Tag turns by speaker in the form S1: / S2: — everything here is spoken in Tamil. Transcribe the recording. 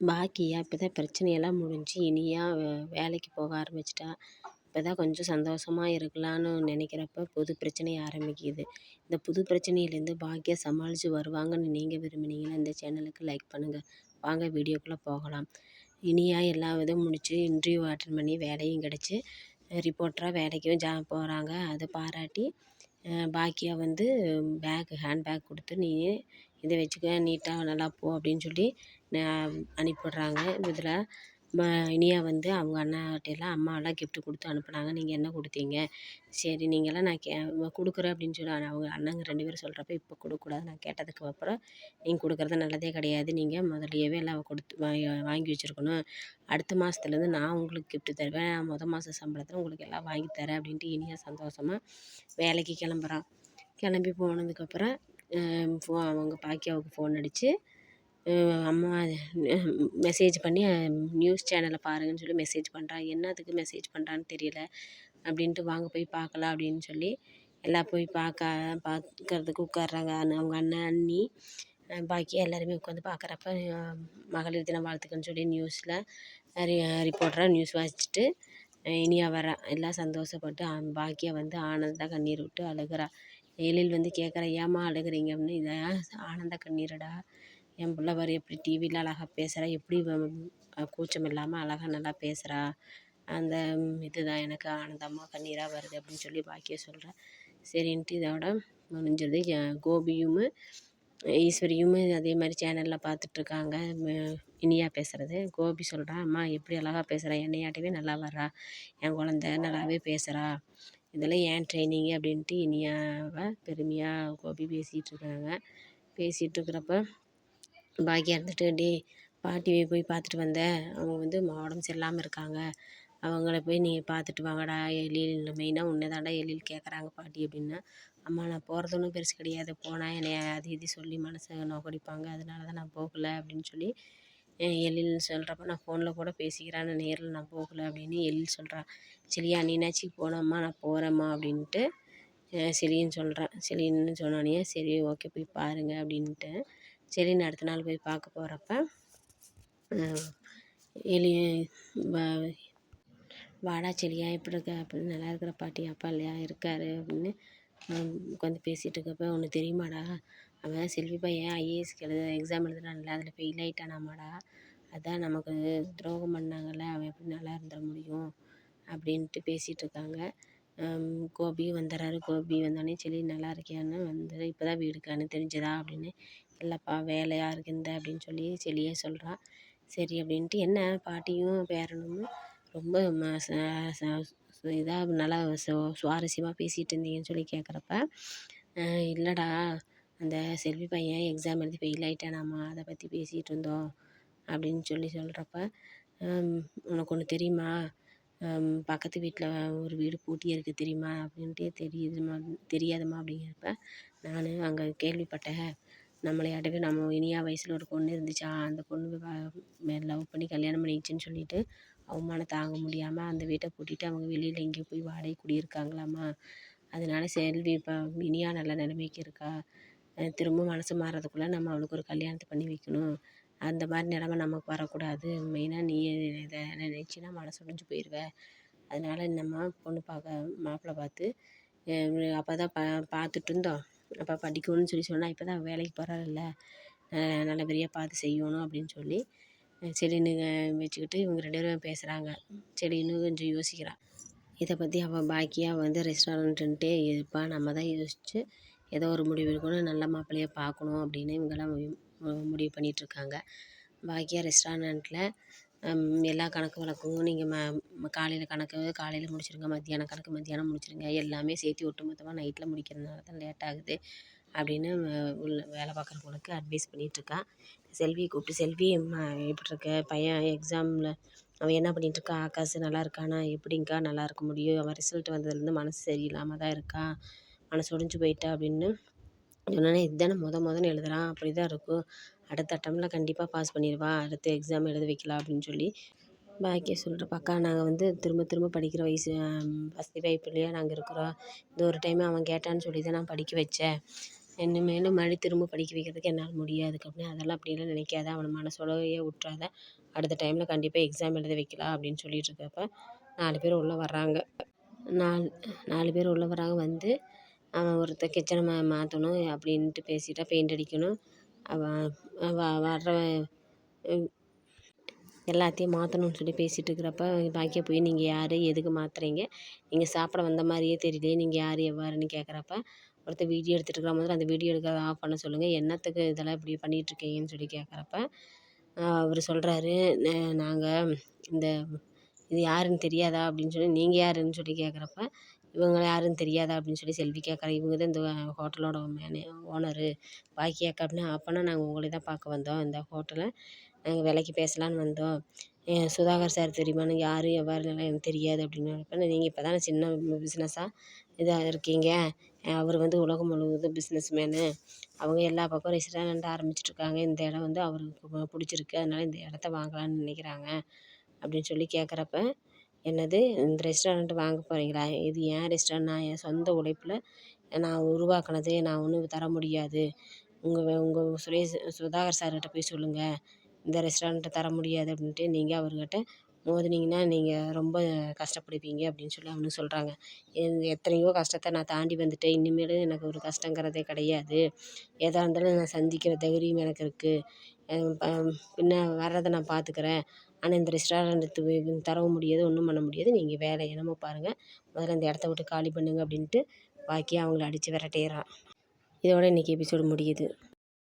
S1: பாக்கியா இப்போ தான் பிரச்சனையெல்லாம் முடிஞ்சு இனியா வேலைக்கு போக ஆரம்பிச்சிட்டா. இப்போ தான் கொஞ்சம் சந்தோஷமா இருக்கலான்னு நினைக்கிறப்ப புது பிரச்சனை ஆரம்பிக்குது. இந்த புது பிரச்சனையிலேருந்து பாக்கியா சமாளித்து வருவாங்கன்னு நீங்கள் விரும்புனீங்கன்னா இந்த சேனலுக்கு லைக் பண்ணுங்கள் வாங்க வீடியோக்குள்ளே போகலாம். இனியா எல்லா இதுவும் முடித்து இன்டர்வியூ அட்டன் பண்ணி வேலையும் கிடச்சி ரிப்போர்ட்டராக வேலைக்கும் ஜா போகிறாங்க அதை பாராட்டி பாக்கியா வந்து பேக் ஹேண்ட் பேக் கொடுத்து நீ இதை வச்சுக்க நீட்டாக நல்லா போ அப்படின்னு சொல்லி அனுப்பிவிட்றாங்க. இதில் இனியா வந்து அவங்க அண்ணாகிட்டலாம் அம்மாவெலாம் கிஃப்ட்டு கொடுத்து அனுப்புனாங்க. நீங்கள் என்ன கொடுத்தீங்க? சரி நீங்கள்லாம் நான் கே கொடுக்குறேன் அப்படின்னு சொல்லி அவங்க அண்ணங்க ரெண்டு பேரும் சொல்கிறப்ப இப்போ கொடுக்கக்கூடாது. நான் கேட்டதுக்கு அப்புறம் நீங்கள் கொடுக்குறது நல்லதே கிடையாது. நீங்கள் முதல்லையவே எல்லாம் கொடுத்து வாங்கி வாங்கி வச்சுருக்கணும். அடுத்த மாதத்துலேருந்து நான் உங்களுக்கு கிஃப்ட்டு தருவேன். மொதல் மாத சம்பளத்தில் உங்களுக்கு எல்லாம் வாங்கி தரேன் அப்படின்ட்டு இனியா சந்தோஷமாக வேலைக்கு கிளம்புறான் கிளம்பி போனதுக்கப்புறம் ஃபோ அவங்க பாக்கியாவுக்கு ஃபோன் அடித்து அம்மா மெசேஜ் பண்ணி நியூஸ் சேனலை பாருங்கன்னு சொல்லி மெசேஜ் பண்ணுறான் என்னத்துக்கு மெசேஜ் பண்ணுறான்னு தெரியல. அப்படின்ட்டு வாங்க போய் பார்க்கலாம் அப்படின்னு சொல்லி எல்லாம் போய் பார்க்க பார்க்கறதுக்கு உட்கார்றாங்க. அவங்க அண்ணன் அண்ணி பாக்கி எல்லாருமே உட்காந்து பார்க்குறப்ப மகளிர் தின வாழ்த்துக்கள்னு சொல்லி நியூஸில் ரி ரிப்போர்ட்டராக நியூஸ் வாசிச்சுட்டு இனியா வரா எல்லாம் சந்தோஷப்பட்டு பாக்கியா வந்து ஆனந்தாக கண்ணீர் விட்டு அழுகிறா. எழில் வந்து கேட்குறா ஏம்மா அழுகிறீங்க? அப்படின்னு இதான் ஆனந்த கண்ணீரடா. என் பிள்ள பாரு எப்படி டிவியில் அழகாக பேசுகிறா எப்படி கூச்சம் இல்லாமல் அழகாக நல்லா பேசுகிறா அந்த இதுதான் எனக்கு ஆனந்தமாக கண்ணீராக வருது அப்படின்னு சொல்லி பாக்கியா சொல்கிறா சரின்ட்டு இதோட முடிஞ்சிருது கோபியும் ஈஸ்வரியும் அதே மாதிரி சேனலில் பார்த்துட்ருக்காங்க இனியா பேசுகிறது கோபி சொல்கிறான் அம்மா எப்படி அழகா பேசுகிறா என்னையாட்டவே நல்லா வர்றா. என் குழந்த நல்லாவே பேசுகிறா இதெல்லாம் ஏன் ட்ரைனிங்கு அப்படின்ட்டு இனியாவை பெருமையாக கோபி பேசிகிட்ருக்காங்க பேசிகிட்ருக்கிறப்ப பாக்கியா இருந்துட்டு டேய் பாட்டியை போய் பார்த்துட்டு வந்தேன் அவங்க வந்து உடம்பு சரியில்லாமல் இருக்காங்க. அவங்கள போய் நீ பார்த்துட்டு வாங்கடா எழில். மெயினாக உன்னை தான்டா எழில் கேட்குறாங்க பாட்டி அப்படின்னா. அம்மா நான் போகிறது ஒன்றும் பெருசு கிடையாது. போனால் என்னை அது இது சொல்லி மனசை நோக்கடிப்பாங்க. அதனால தான் நான் போகலை அப்படின்னு சொல்லி எழில் சொல்கிறப்ப நான் ஃபோனில் கூட பேசிக்கிறேன். நான் நேரில் நான் போகலை அப்படின்னு எழில் சொல்கிறான் சரியா நீனாச்சு போனம்மா நான் போகிறேம்மா அப்படின்ட்டு சரின்னு சொல்கிறேன் சரின்னு சொன்னோடனே சரி ஓகே போய் பாருங்கள் அப்படின்ட்டு. சரின்னு அடுத்த நாள் போய் பார்க்க போகிறப்ப எலி வாடா செடியா எப்படி இருக்க அப்படின்னு நல்லா இருக்கிற பாட்டி அப்பா இல்லையா இருக்கார் அப்படின்னு உட்காந்து பேசிகிட்டு இருக்கப்போ ஒன்று தெரியுமாடா? அவன் செல்வி பையன் ஐஏஎஸ்க்கு எழுத எக்ஸாம் எழுதுனான்ல அதில் ஃபெயில் ஆகிட்டானாமாடா அதான் நமக்கு துரோகம் பண்ணாங்கல்ல அவன் எப்படி நல்லா இருந்துட முடியும் அப்படின்ட்டு பேசிகிட்டு இருக்காங்க. கோபி வந்துடுறாரு கோபி வந்தோடனே சரி நல்லா இருக்கியான்னு வந்து இப்போ தான் வீடுக்கான்னு தெரிஞ்சதா? அப்படின்னு. இல்லைப்பா வேலையாக இருக்குது அப்படின்னு சொல்லி செல்லியே சொல்கிறா சரி அப்படின்ட்டு என்ன பாட்டியும் பேரனும் ரொம்ப இதாக நல்லா சுவாரஸ்யமாக பேசிகிட்டு இருந்தீங்கன்னு சொல்லி கேட்குறப்ப இல்லைடா அந்த செல்வி பையன் எக்ஸாம் எழுதி ஃபெயில் ஆகிட்டானாம்மா அதை பற்றி பேசிகிட்டு இருந்தோம் அப்படின்னு சொல்லி சொல்கிறப்ப உனக்கு ஒன்று தெரியுமா? பக்கத்து வீட்டில் ஒரு வீடு பூட்டி இருக்குது தெரியுமா அப்படின்ட்டு தெரியுதுமா தெரியாதும்மா அப்படிங்கிறப்ப நான் அங்கே கேள்விப்பட்டேன். நம்மளையாட்டவே நம்ம இனியா வயசில் ஒரு பொண்ணு இருந்துச்சா? அந்த பொண்ணு லவ் பண்ணி கல்யாணம் பண்ணிக்கிச்சுன்னு சொல்லிட்டு அவமானம் தாங்க முடியாமல் அந்த வீட்டை பூட்டிட்டு அவங்க வெளியில் எங்கேயோ போய் வாடகை குடியிருக்காங்களாம்மா அதனால செல்வி இப்போ இனியா நல்ல நிலைமைக்கு இருக்கா? திரும்ப மனசு மாறுறதுக்குள்ள நம்ம அவளுக்கு ஒரு கல்யாணத்தை பண்ணி வைக்கணும். அந்த மாதிரி நிலம நமக்கு வரக்கூடாது. மெயினாக நீ இதை நினச்சின்னா மனசு உடஞ்சி போயிடுவ அதனால நம்ம பொண்ணு பார்க்க மாப்பிள்ளை பார்த்து அப்போ தான் பா பார்த்துட்டு இருந்தோம். அப்போ படிக்கணும்னு சொல்லி சொன்னால் இப்போ தான் வேலைக்கு போகிறாள்ல நல்லபடியாக பார்த்து செய்யணும் அப்படின்னு சொல்லி செலினுங்க வச்சுக்கிட்டு இவங்க ரெண்டு பேரும் பேசுகிறாங்க சரின்னு கொஞ்சம் யோசிக்கிறான் இதை பற்றி அவள் பாக்கியாக வந்து ரெஸ்டாரண்ட்டுன்ட்டே இருப்பா. நம்ம தான் யோசித்து ஏதோ ஒரு முடிவு எடுக்கணும். நல்ல மாப்பிள்ளையை பார்க்கணும் அப்படின்னு இவங்கெல்லாம் முடிவு பண்ணிகிட்ருக்காங்க பாக்கியா ரெஸ்டாரண்ட்டில் எல்லா கணக்கு வழக்கும் நீங்கள் ம காலையில் கணக்கு காலையில் முடிச்சிடுங்க மத்தியானம் கணக்கு மத்தியானம் முடிச்சிடுங்க எல்லாமே சேர்த்து ஒட்டு மொத்தமாக நைட்டில் முடிக்கிறதுனால தான் லேட் ஆகுது அப்படின்னு உள்ள வேலை பார்க்குறவங்களுக்கு அட்வைஸ் பண்ணிகிட்ருக்கா செல்வியை கூப்பிட்டு செல்வி எப்படிருக்க பையன் எக்ஸாமில் அவன் என்ன பண்ணிகிட்ருக்கா ஆகாஷ் நல்லா இருக்கானா? எப்படிங்க்கா நல்லா இருக்க முடியும்? அவன் ரிசல்ட் வந்ததுலேருந்து மனசு சரியில்லாமல் தான் இருக்கான் மனசு ஒடிஞ்சு போயிட்டா? அப்படின்னு சொன்னோன்னே இதுதானே முத முதன்னு எழுதுகிறான் அப்படி தான் இருக்கும். அடுத்த அட்டம்ப்டில் கண்டிப்பாக பாஸ் பண்ணிடுவா. அடுத்த எக்ஸாம் எழுத வைக்கலாம் அப்படின்னு சொல்லி பாக்கியா சொல்கிறப்ப அக்கா நாங்கள் வந்து திரும்ப திரும்ப படிக்கிற வயசு வசதி வாய்ப்பு நாங்கள் இருக்கிறோம். இந்த ஒரு டைம் அவன் கேட்டான்னு சொல்லி தான் நான் படிக்க வச்சேன். இனிமேலும் மறுபடி திரும்ப படிக்க வைக்கிறதுக்கு என்னால் முடியாது அப்படின்னு அதெல்லாம் அப்படிலாம் நினைக்காத. அவனை மனசளவுலயே விட்றாத அடுத்த டைமில் கண்டிப்பாக எக்ஸாம் எழுத வைக்கலாம் அப்படின்னு சொல்லிட்டு இருக்கப்ப நாலு பேர் உள்ளே வர்றாங்க. நாலு நாலு பேர் உள்ளே வர்றாங்க. வந்து அவன் ஒருத்தன் கிச்சனை மா மாற்றணும் அப்படின்ட்டு பேசிட்டான் பெயிண்ட் அடிக்கணும். அவன் வ வர்ற எல்லாத்தையும் மாற்றணும்னு சொல்லி பேசிகிட்டு இருக்கிறப்ப பாக்கியா போய் நீங்கள் யார்? எதுக்கு மாற்றுறீங்க நீங்கள் சாப்பிட வந்த மாதிரியே தெரியலையே நீங்கள் யார் எவ்வாறுன்னு கேட்குறப்ப ஒருத்தர் வீடியோ எடுத்துகிட்டு இருக்கிற முதல்ல அந்த வீடியோ எடுக்கிறத ஆஃப் பண்ண சொல்லுங்கள் என்னத்துக்கு இதெல்லாம் இப்படி பண்ணிகிட்ருக்கீங்கன்னு சொல்லி கேட்குறப்ப அவர் சொல்கிறாரு நாங்கள் இந்த இது யாருன்னு தெரியாதா? அப்படின்னு சொல்லி நீங்கள் யாருன்னு சொல்லி கேட்குறப்ப இவங்க யாருன்னு தெரியாதா அப்படின்னு சொல்லி செல்வி கேட்குறா இவங்க தான் இந்த ஹோட்டலோட மேனே ஓனரு பாக்கி அக்கா அப்படின்னா அப்போனா நாங்கள் உங்களை தான் பார்க்க வந்தோம். இந்த ஹோட்டலை நாங்கள் விலைக்கு பேசலான்னு வந்தோம். சுதாகர் சார் தெரியுமான்னு யார் எவ்வாறுலாம் எனக்கு தெரியாது அப்படின்னு அப்படின்னப்ப நீங்கள் இப்போ தானே சின்ன பிஸ்னஸாக இதாக இருக்கீங்க. அவர் வந்து உலகம் முழுவதும் பிஸ்னஸ் மேனு அவங்க எல்லா பக்கம் ரெஸ்டாரண்ட் ஆரம்பிச்சிட்ருக்காங்க இந்த இடம் வந்து அவருக்கு பிடிச்சிருக்கு. அதனால் இந்த இடத்த வாங்கலாம்னு நினைக்கிறாங்க அப்படின்னு சொல்லி கேட்குறப்ப என்னது இந்த ரெஸ்டாரண்ட் வாங்க போகிறீங்களா இது என் ரெஸ்டாரண்ட் நான் என் சொந்த உழைப்பில் நான் உருவாக்கினது நான் ஒன்றும் தர முடியாது. உங்கள் உங்கள் சுரேஷ் சுதாகர் சார்கிட்ட போய் சொல்லுங்கள் இந்த ரெஸ்டாரண்ட்டை தர முடியாது அப்படின்ட்டு நீங்கள் அவர்கிட்ட மோதுனீங்கன்னா நீங்கள் ரொம்ப கஷ்டப்படுவீங்க அப்படின்னு சொல்லி அவங்க சொல்கிறாங்க எத்தனையோ கஷ்டத்தை நான் தாண்டி வந்துட்டேன். இனிமேல் எனக்கு ஒரு கஷ்டங்கிறதே கிடையாது. எதாக இருந்தாலும் நான் சந்திக்கிற தைரியம் எனக்கு இருக்குது பின்ன வர்றதை நான் பார்த்துக்குறேன் ஆனால் இந்த ரெஸ்டாரண்ட்டு தரவும் முடியாது ஒன்றும் பண்ண முடியாது. நீங்கள் வேலை என்னமோ பாருங்கள் முதல்ல இந்த இடத்த விட்டு காலி பண்ணுங்கள் அப்படின்ட்டு பாக்கியா அவங்கள அடித்து விரட்டிடுறான். இதோடு இன்றைக்கி எபிசோடு முடியுது.